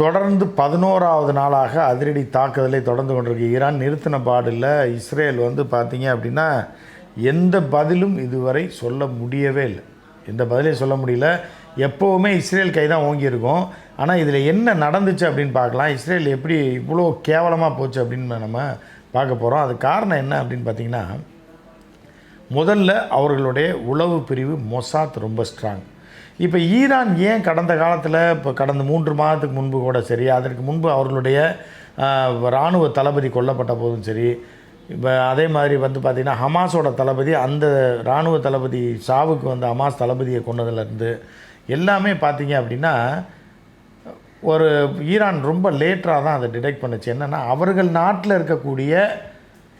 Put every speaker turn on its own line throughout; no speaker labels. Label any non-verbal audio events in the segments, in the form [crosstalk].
தொடர்ந்து பதினோராவது நாளாக அதிரடி தாக்குதலை தொடர்ந்து கொண்டிருக்கு. ஈரான் நிறுத்தின பாடில் இஸ்ரேல் வந்து பார்த்தீங்க அப்படின்னா எந்த பதிலும் இதுவரை சொல்ல முடியவே இல்லை. எந்த பதிலையும் சொல்ல முடியல. எப்போவுமே இஸ்ரேல் கை தான் ஓங்கியிருக்கும் ஆனால் இதில் என்ன நடந்துச்சு அப்படின்னு பார்க்கலாம். இஸ்ரேல் எப்படி இவ்வளோ கேவலமாக போச்சு அப்படின்னு நம்ம பார்க்க போகிறோம் அது காரணம் என்ன அப்படின்னு பார்த்தீங்கன்னா முதல்ல அவர்களுடைய உளவு பிரிவு மொசாத் ரொம்ப ஸ்ட்ராங் இப்போ ஈரான் ஏன் கடந்த காலத்தில் இப்போ கடந்த மூன்று மாதத்துக்கு முன்பு கூட சரி அதற்கு முன்பு அவர்களுடைய இராணுவ தளபதி கொல்லப்பட்ட போதும் சரி இப்போ அதே மாதிரி வந்து பார்த்திங்கன்னா ஹமாஸோட தளபதி அந்த இராணுவ தளபதி சாவுக்கு வந்து ஹமாஸ் தளபதியை கொண்டதுலேருந்து எல்லாமே பார்த்தீங்க அப்படின்னா ஒரு ஈரான் ரொம்ப லேட்டராக தான் அதை டிடெக்ட் பண்ணுச்சு. என்னென்னா அவர்கள் நாட்டில் இருக்கக்கூடிய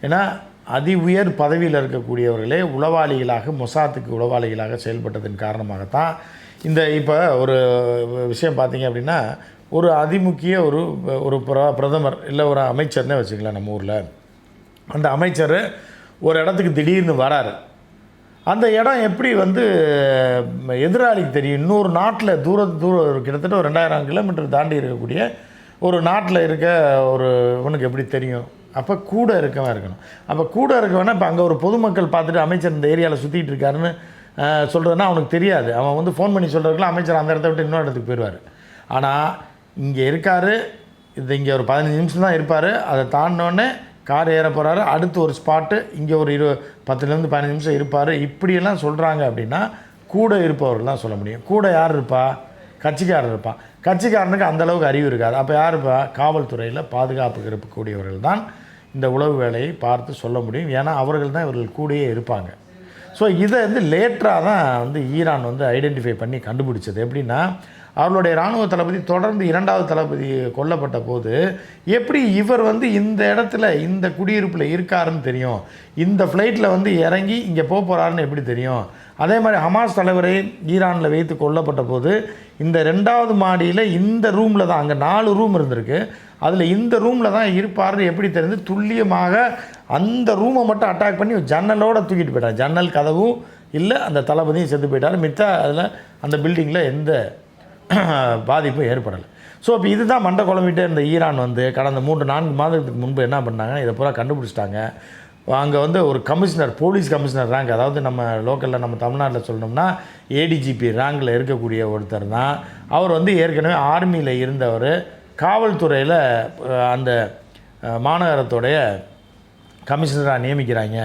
ஏன்னா அதி உயர் பதவியில் இருக்கக்கூடியவர்களே உளவாளிகளாக மொசாத்துக்கு உளவாளிகளாக செயல்பட்டதன் காரணமாகத்தான் இந்த இப்போ ஒரு விஷயம் பார்த்தீங்க அப்படின்னா ஒரு அதிமுக்கிய ஒரு ஒரு பிர- பிரதமர் இல்லை ஒரு அமைச்சர்னே வச்சுக்கலாம் நம்ம ஊரில். அந்த அமைச்சர் ஒரு இடத்துக்கு திடீர்னு வராரு. அந்த இடம் எப்படி வந்து எதிராளிக்கு தெரியும்? இன்னொரு நாட்டில் தூர தூரம் கிட்டத்தட்ட ஒரு ரெண்டாயிரம் கிலோமீட்டர் தாண்டி இருக்கக்கூடிய ஒரு நாட்டில் இருக்க ஒரு இவனுக்கு எப்படி தெரியும்? அப்போ கூட இருக்கவன் இருக்கணும். அப்போ கூட இருக்கவனா இப்போ அங்கே ஒரு பொதுமக்கள் பார்த்துட்டு அமைச்சர் இந்த ஏரியாவில் சுற்றிட்டு இருக்காருன்னு சொல்கிறதுனா அவனுக்கு தெரியாது. அவன் வந்து ஃபோன் பண்ணி சொல்கிறதுக்குலாம் அமைச்சர் அந்த இடத்த விட்டு இன்னொரு இடத்துக்கு போயிடுவார். ஆனால் இங்கே இருக்கார். இது இங்கே ஒரு பதினஞ்சு நிமிஷம் தான் இருப்பார். அதை தாண்டினோடனே கார் ஏற போகிறாரு அடுத்து ஒரு ஸ்பாட்டு இங்கே ஒரு இரு பத்துலேருந்து பதினஞ்சு நிமிஷம் இருப்பார். இப்படியெல்லாம் சொல்கிறாங்க அப்படின்னா கூட இருப்பவர்கள் தான் சொல்ல முடியும். கூட யார் இருப்பா? கட்சிக்காரர் இருப்பான். கட்சிக்காரனுக்கு அந்தளவுக்கு அறிவு இருக்காது. அப்போ யார் இருப்பா? காவல்துறையில் பாதுகாப்புக்கு இருக்கக்கூடியவர்கள் தான் இந்த உளவு வேலையை பார்த்து சொல்ல முடியும். ஏன்னா அவர்கள் தான் இவர்கள் கூடயே இருப்பாங்க. ஸோ இதை வந்து லேட்டராக தான் வந்து ஈரான் வந்து ஐடென்டிஃபை பண்ணி கண்டுபிடிச்சது. எப்படின்னா அவர்களுடைய இராணுவ தளபதி தொடர்ந்து இரண்டாவது தளபதி கொல்லப்பட்ட போது எப்படி இவர் வந்து இந்த இடத்துல இந்த குடியிருப்பில் இருக்காருன்னு தெரியும்? இந்த ஃப்ளைட்டில் வந்து இறங்கி இங்கே போக போகிறாருன்னு எப்படி தெரியும்? அதே மாதிரி ஹமாஸ் தலைவரை ஈரானில் வைத்து கொல்லப்பட்ட போது இந்த ரெண்டாவது மாடியில் இந்த ரூமில் தான் அங்கே நாலு ரூம் இருந்திருக்கு. அதில் இந்த ரூமில் தான் இருப்பார்னு எப்படி தெரிந்து துல்லியமாக அந்த ரூமை மட்டும் அட்டாக் பண்ணி ஜன்னலோடு தூக்கிட்டு போயிட்டார். ஜன்னல் கதவும் இல்லை அந்த தளபதியும் செத்து போயிட்டார். மித்த அதில் அந்த பில்டிங்கில் எந்த [clears throat] பாதிப்பும் ஏற்படலை. ஸோ இப்போ இதுதான் மண்டை குழம்பிட்டே இருந்த ஈரான் வந்து கடந்த மூன்று நான்கு மாதத்துக்கு முன்பு என்ன பண்ணாங்க? இதை பூரா கண்டுபிடிச்சிட்டாங்க. அங்கே வந்து ஒரு கமிஷனர் போலீஸ் கமிஷனர் ரேங்க் அதாவது நம்ம லோக்கலில் நம்ம தமிழ்நாட்டில் சொல்லணும்னா ஏடிஜிபி ரேங்கில் இருக்கக்கூடிய ஒருத்தர் தான். அவர் வந்து ஏற்கனவே ஆர்மியில் இருந்தவர். காவல்துறையில் அந்த மாநகரத்துடைய கமிஷனராக நியமிக்கிறாங்க.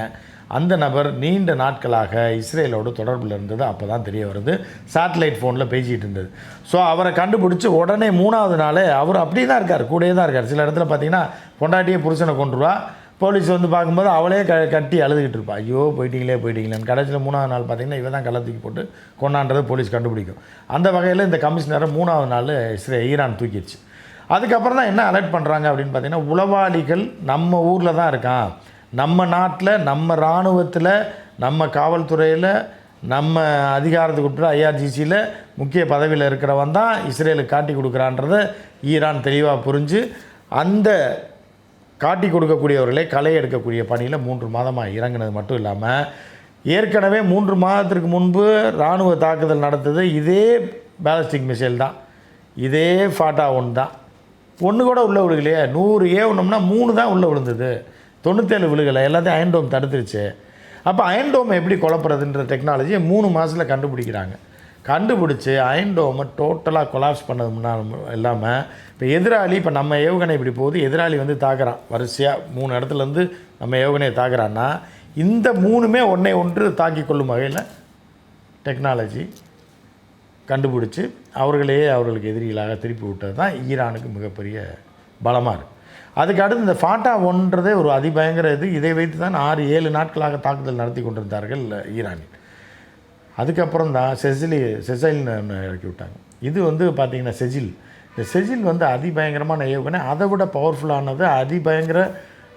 அந்த நபர் நீண்ட நாட்களாக இஸ்ரேலோட தொடர்பில் இருந்தது. அப்போ தான் தெரிய வருது. சேட்டலைட் ஃபோனில் பேசிகிட்டு இருந்தது. ஸோ அவரை கண்டுபிடிச்சி உடனே மூணாவது நாளே அவர் அப்படியே தான் இருக்கார். கூடயே தான் இருக்கார். சில இடத்துல பார்த்தீங்கன்னா பொண்டாட்டியே புருஷனை கொண்டுருவா போலீஸ் வந்து பார்க்கும்போது அவளே க கட்டி அழுதுகிட்டு இருப்பா. ஐயோ போயிட்டீங்களே போயிட்டீங்களேன்னு. கடைசியில் மூணாவது நாள் பார்த்தீங்கன்னா இவ தான் கள்ள தூக்கி போட்டு கொண்டான்றதை போலீஸ் கண்டுபிடிக்கும். அந்த வகையில் இந்த கமிஷனரை மூணாவது நாள் இஸ்ரே ஈரான் தூக்கிடுச்சு. அதுக்கப்புறம் தான் என்ன அலர்ட் பண்ணுறாங்க அப்படின்னு பார்த்தீங்கன்னா உளவாளிகள் நம்ம ஊரில் தான் இருக்கான். நம்ம நாட்டில் நம்ம இராணுவத்தில் நம்ம காவல்துறையில் நம்ம அதிகாரத்துக்கு உட்பட ஐஆர்ஜிசியில் முக்கிய பதவியில் இருக்கிறவன் தான் இஸ்ரேலுக்கு காட்டி கொடுக்குறான்றத ஈரான் தெளிவாக புரிஞ்சு அந்த காட்டி கொடுக்கக்கூடியவர்களை களை எடுக்கக்கூடிய பணியில் மூன்று மாதமாக இறங்கினது மட்டும் இல்லாமல் ஏற்கனவே மூன்று மாதத்திற்கு முன்பு இராணுவ தாக்குதல் நடத்தது இதே பேலஸ்டிக் மிசைல் தான். இதே ஃபாட்டா ஒன்று தான். ஒன்று கூட உள்ளே விழுகலையே. நூறு ஏவனம்னா மூணு தான் உள்ளே விழுந்தது. தொண்ணூத்தேழு விழுகலை எல்லாத்தையும் அயன்டோம் தடுத்துருச்சு. அப்போ அயன்டோம் எப்படி குழப்புறதுன்ற டெக்னாலஜியை மூணு மாதத்தில் கண்டுபிடிக்கிறாங்க. கண்டுபிடிச்சி அயன்டோமை டோட்டலாக கொலாப்ஸ் பண்ணது முன்னால் இல்லாமல் இப்போ எதிராளி இப்போ நம்ம ஏவுகணை இப்படி போகுது எதிராளி வந்து தாக்குறான். வரிசையாக மூணு இடத்துலேருந்து நம்ம ஏவுகணையை தாக்குறான்னா இந்த மூணுமே ஒன்றை ஒன்று தாக்கி கொள்ளும் வகையில் டெக்னாலஜி கண்டுபிடிச்சி அவர்களையே அவர்களுக்கு எதிரிகளாக திருப்பி விட்டது தான் ஈரானுக்கு மிகப்பெரிய பலமாக இருக்குது அதுக்கு அடுத்து இந்த ஃபாட்டா ஒன்றதே ஒரு அதிபயங்கர இது. இதை வைத்து தான் ஆறு ஏழு நாட்களாக தாக்குதல் நடத்தி கொண்டிருந்தார்கள் ஈரானில் அதுக்கப்புறம் தான் செசிலி செசைல்னு இறக்கி விட்டாங்க. இது வந்து பார்த்திங்கன்னா செஜில். இந்த செஜில் வந்து அதிபயங்கரமான ஏவுகணை. அதை விட பவர்ஃபுல்லானது அதிபயங்கர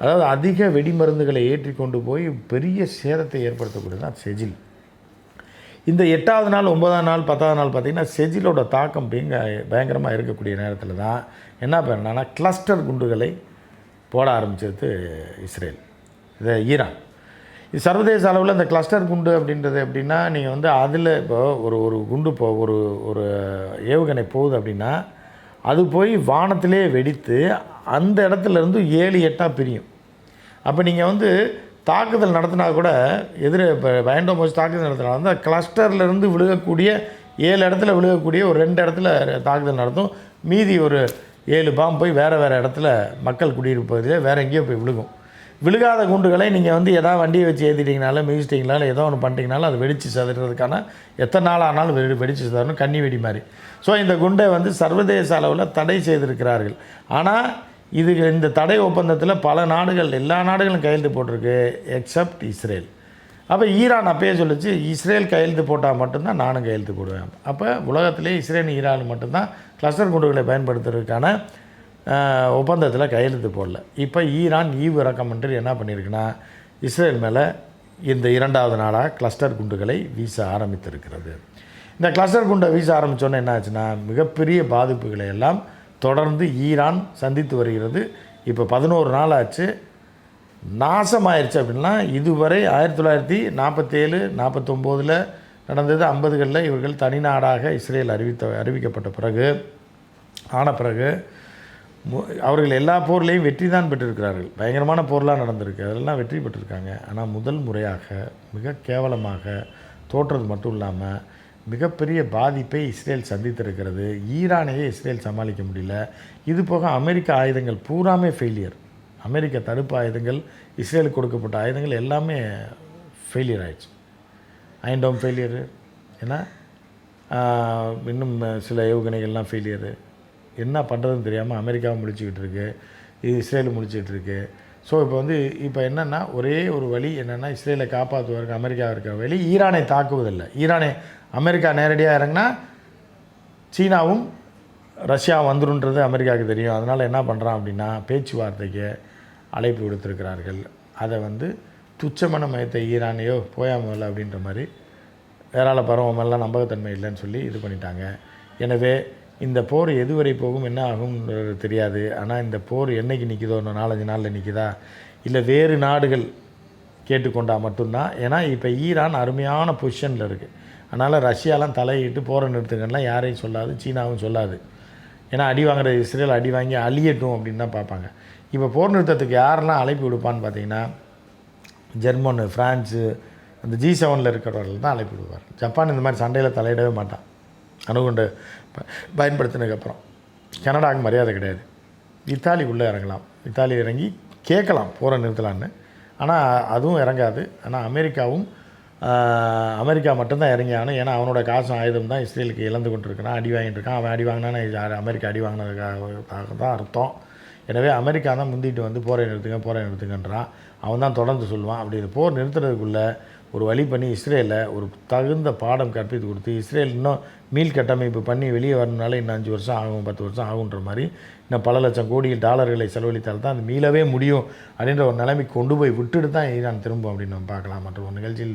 அதாவது அதிக வெடிமருந்துகளை ஏற்றி கொண்டு போய் பெரிய சேதத்தை ஏற்படுத்தக்கூடியது தான் செஜில். இந்த எட்டாவது நாள் ஒன்பதாம் நாள் பத்தாவது நாள் பார்த்திங்கன்னா செஜிலோட தாக்கம் பயங்கரமாக இருக்கக்கூடிய நேரத்தில் தான். என்ன பண்ணான்னா கிளஸ்டர் குண்டுகளை போட ஆரம்பிச்சது இஸ்ரேல். இது ஈரான். இது சர்வதேச அளவில் இந்த கிளஸ்டர் குண்டு அப்படின்றது எப்படின்னா நீங்கள் வந்து அதில் இப்போ ஒரு ஒரு குண்டு இப்போ ஒரு ஒரு ஏவுகணை போகுது அப்படின்னா அது போய் வானத்திலே வெடித்து அந்த இடத்துலேருந்து ஏழு எட்டாக பிரியும். அப்போ நீங்கள் வந்து தாக்குதல் நடத்தினா கூட எதிர இப்போ பயண்டோமோஸ் தாக்குதல் நடத்தினா வந்து கிளஸ்டர்லேருந்து விழுகக்கூடிய ஏழு இடத்துல விழுகக்கூடிய ஒரு ரெண்டு இடத்துல தாக்குதல் நடத்தும். மீதி ஒரு ஏழு பாம்பு போய் வேறு வேறு இடத்துல மக்கள் குடியிருப்பு பகுதியில் வேறு எங்கேயோ போய் விழுகும். விழுகாத குண்டுகளை நீங்கள் வந்து எதாவது வண்டியை வச்சு ஏற்றிட்டீங்கனாலும் மிதிச்சிட்டிங்கனாலும் ஏதோ ஒன்று பண்ணிட்டீங்கனாலும் அது வெடித்து சதுறதுக்கான எத்தனை நாள் ஆனாலும் வெடி வெடித்து சதுரணும் கன்னி வெடி மாதிரி. ஸோ இந்த குண்டை வந்து சர்வதேச அளவில் தடை செய்திருக்கிறார்கள். ஆனால் இது இந்த தடை ஒப்பந்தத்தில் பல நாடுகள் எல்லா நாடுகளும் கையெழுத்து போட்டிருக்கு எக்ஸப்ட் இஸ்ரேல் அப்போ ஈரான் அப்பயே சொல்லிச்சு இஸ்ரேல் கையெழுத்து போட்டால் மட்டும்தான் நானும் கையெழுத்து போடுவேன். அப்போ உலகத்திலே இஸ்ரேல் ஈரான் மட்டும்தான் கிளஸ்டர் குண்டுகளை பயன்படுத்துறதுக்கான ஒப்பந்தத்தில் கையெழுத்து போடல. இப்போ ஈரான் ஈவு இறக்கம் என்ன பண்ணியிருக்குன்னா இஸ்ரேல் மேலே இந்த இரண்டாவது நாளாக கிளஸ்டர் குண்டுகளை வீச ஆரம்பித்திருக்கிறது. இந்த கிளஸ்டர் குண்டை வீச ஆரம்பித்தோன்னே என்ன ஆச்சுன்னா மிகப்பெரிய பாதிப்புகளை எல்லாம் தொடர்ந்து ஈரான் சந்தித்து வருகிறது. இப்போ பதினோரு நாள் ஆச்சு நாசமாயிருச்சு அப்படின்னா இதுவரை ஆயிரத்தி தொள்ளாயிரத்தி நாற்பத்தேழு நாற்பத்தொம்போதில் நடந்தது ஐம்பதுகளில் இவர்கள் தனிநாடாக இஸ்ரேல் அறிவித்த அறிவிக்கப்பட்ட பிறகு ஆன பிறகு மு- அவர்கள் எல்லா போர்லேயும் வெற்றி தான் பெற்றிருக்கிறார்கள். பயங்கரமான போர்லாம் நடந்திருக்கு. அதெல்லாம் வெற்றி பெற்றிருக்காங்க. ஆனால் முதல் முறையாக மிக கேவலமாக தோற்றது மட்டும் இல்லாமல் மிகப்பெரிய பாதிப்பை இஸ்ரேல் சந்தித்திருக்கிறது. ஈரானையே இஸ்ரேல் சமாளிக்க முடியல. இது போக அமெரிக்க ஆயுதங்கள் பூராமே ஃபெயிலியர் அமெரிக்க தடுப்பு ஆயுதங்கள் இஸ்ரேலுக்கு கொடுக்கப்பட்ட ஆயுதங்கள் எல்லாமே ஃபெயிலியர் ஆயிடுச்சு. அயன்டோம் ஃபெயிலியரு ஏன்னா இன்னும் சில ஏவுகணைகள்லாம் ஃபெயிலியரு என்ன பண்ணுறதுன்னு தெரியாமல் அமெரிக்காவும் முடிச்சுக்கிட்டு இருக்கு இது இஸ்ரேலும் முடிச்சுக்கிட்டு இருக்கு. ஸோ இப்போ வந்து இப்போ என்னென்னா ஒரே ஒரு வழி என்னென்னா இஸ்ரேலை காப்பாற்றுவதற்கு அமெரிக்கா இருக்கிற வழி ஈரானை தாக்குவதில்லை. ஈரானை அமெரிக்கா நேரடியாக இறங்கினா சீனாவும் ரஷ்யா வந்துருன்றது அமெரிக்காவுக்கு தெரியும். அதனால் என்ன பண்ணுறான் அப்படின்னா பேச்சுவார்த்தைக்கு அழைப்பு விடுத்திருக்கிறார்கள். அதை வந்து துச்சமன மயத்தை ஈரானையோ போயாமல் அப்படின்ற மாதிரி வேறால பருவம் நம்பகத்தன்மை இல்லைன்னு சொல்லி இது பண்ணிட்டாங்க. எனவே இந்த போர் எதுவரை போகும் என்ன ஆகும்ன்றது தெரியாது. ஆனால் இந்த போர் என்னைக்கு நிற்கிதோ இன்னும் நாலஞ்சு நாளில் நிற்கிதா இல்லை வேறு நாடுகள் கேட்டுக்கொண்டால் மட்டும்தான்? ஏன்னா இப்போ ஈரான் அருமையான பொசிஷனில் இருக்குது அதனால் ரஷ்யாலாம் தலையிட்டு போரை நிறுத்துங்கன்னா யாரையும் சொல்லாது சீனாவும் சொல்லாது. ஏன்னா அடி வாங்குற இஸ்ரேல் அடி வாங்கி அழியட்டும் அப்படின்னு தான் பார்ப்பாங்க. இப்போ போர் நிறுத்தத்துக்கு யாரெல்லாம் அழைப்பு விடுப்பான்னு பார்த்தீங்கன்னா ஜெர்மனு ஃப்ரான்ஸு அந்த ஜி செவனில் இருக்கிறவர்கள் தான் அழைப்பு விடுவார் ஜப்பான் இந்த மாதிரி சண்டையில் தலையிடவே மாட்டான். அணுகுண்டு ப பயன்படுத்தினதுக்கப்புறம் கனடாவுக்கு மரியாதை கிடையாது. இத்தாலி உள்ளே இறங்கலாம். இத்தாலி இறங்கி கேட்கலாம் போரை நிறுத்தலான்னு. ஆனால் அதுவும் இறங்காது. ஆனால் அமெரிக்காவும் அமெரிக்கா மட்டும்தான் இறங்கி ஆகணும் ஏன்னா அவனோட காசும் ஆயுதம் தான் இஸ்ரேலுக்கு இழந்து கொண்டிருக்கிறான். அடி வாங்கிட்டு இருக்கான் அவன் அடி வாங்கினானே அமெரிக்கா அடி வாங்கினதுக்காக தான் அர்த்தம். எனவே அமெரிக்கா தான் முந்திட்டு வந்து போரை நிறுத்துங்க போரை நிறுத்துங்கன்றான். அவன் தான் தொடர்ந்து சொல்லுவான். அப்படி இந்த போர் நிறுத்துறதுக்குள்ளே ஒரு வழி பண்ணி இஸ்ரேலை ஒரு தகுந்த பாடம் கற்பித்து கொடுத்து இஸ்ரேல் இன்னும் மீள் கட்டமைப்பு பண்ணி வெளியே வரணுனால இன்னும் அஞ்சு வருஷம் ஆகும் பத்து வருஷம் ஆகுன்ற மாதிரி இன்னும் பல லட்சம் கோடி டாலர்களை செலவழித்தால் தான் அது மீளவே முடியும் அப்படின்ற ஒரு நிலைமைக்கு கொண்டு போய் விட்டுட்டு தான் ஈரான் திரும்பும் அப்படின்னு நம்ம பார்க்கலாம். மற்ற ஒரு நிகழ்ச்சியில்